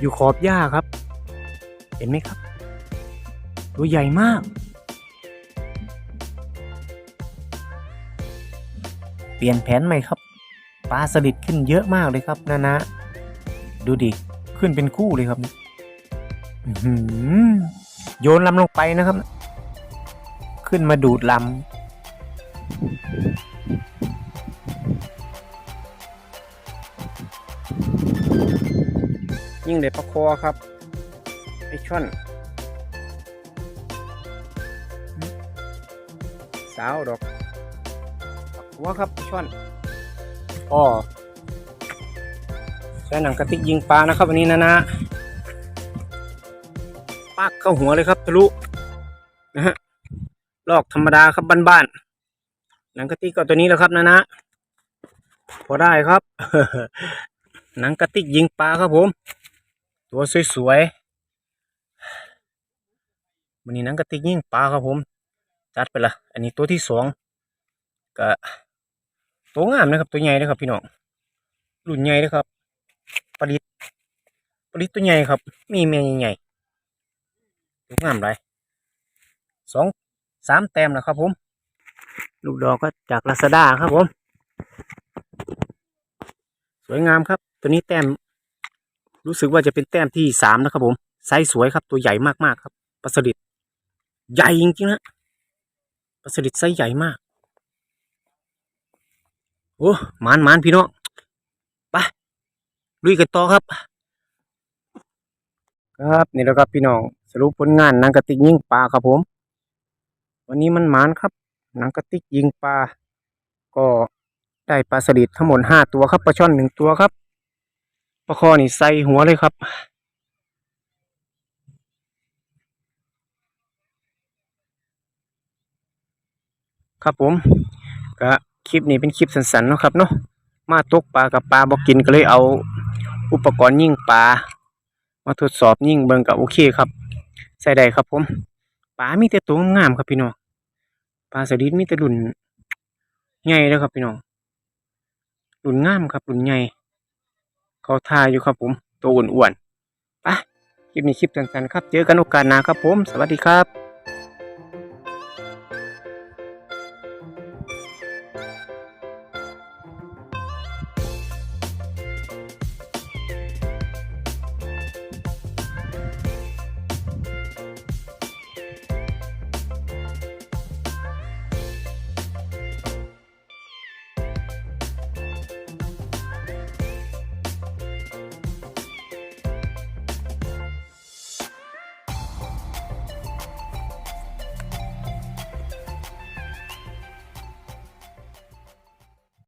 อยู่ขอบหญ้าครับ เห็นไหมครับ ตัวใหญ่มาก เปลี่ยนแผนใหม่ครับปลาสลิดขึ้นเยอะมากเลยครับนานะ ดูดิ ขึ้นเป็นคู่เลยครับโยนลำลงไปนะครับ ขึ้นมาดูดลำ ยิ่งเด็ดปลาคอครับไอช่อน สาวดอกปักหัวครับไอช่อนอ๋อใช้หนังกระติกยิงปลานะครับวันนี้นะนะปักเข้าหัวเลยครับทะลุนะฮะลอกธรรมดาครับบ้านๆหนังกระติกก็ตัวนี้แหละครับนะนะพอได้ครับหนังกระติกยิงปลาครับผม ตัวสวยๆวันนี้นังกระติกยิ่งปลาครับผมจัดไปละอันนี้ตัวที่สองก็ตัวงามนะครับ ตัวใหญ่นะครับพี่น้องรุ่นใหญ่นะครับผลิตผลิตตัวใหญ่ครับ มีแม่ใหญ่ตัวงามเลยสองสามแต้มนะครับผม ลูกดอกก็จากลาซาด้าครับผม สวยงามครับ ตัวนี้แต้ม รู้สึกว่าจะเป็นแต้มที่สามนะครับผมไซส์สวยครับตัวใหญ่มากๆครับปลาสลิดใหญ่จริงๆนะปลาสลิดไซส์ใหญ่มาก โอ้หมานหมานพี่น้องไปลุยกันต่อครับ ครับนี่แหละครับพี่น้องสรุปผลงานนังกระติกยิงปลาครับผม วันนี้มันหมานครับนังกระติกยิงปลาก็ได้ปลาสลิดทั้งหมดห้าตัวครับปลาช่อนหนึ่งตัวครับ ปลาคอนี่ใส่หัวเลยครับ ครับผมก็คลิปนี้เป็นคลิปสั้นๆเนาะครับเนาะมาตกปลากับปลาบอกกินก็เลยเอา อุปกรณ์ยิงปลามาทดสอบยิงเบิงกับโอเคครับ ใส่ได้ครับผมปลามีแต่ตัวงามครับพี่น้องปลาสลิดมีแต่รุ่นใหญ่แล้วครับพี่น้องรุ่นงามครับรุ่นใหญ่ เขาทายอยู่ครับผม ตัวอ้วนๆไปคลิปนี้คลิปสั้นๆครับ เจอกันโอกาสหน้าครับผม สวัสดีครับ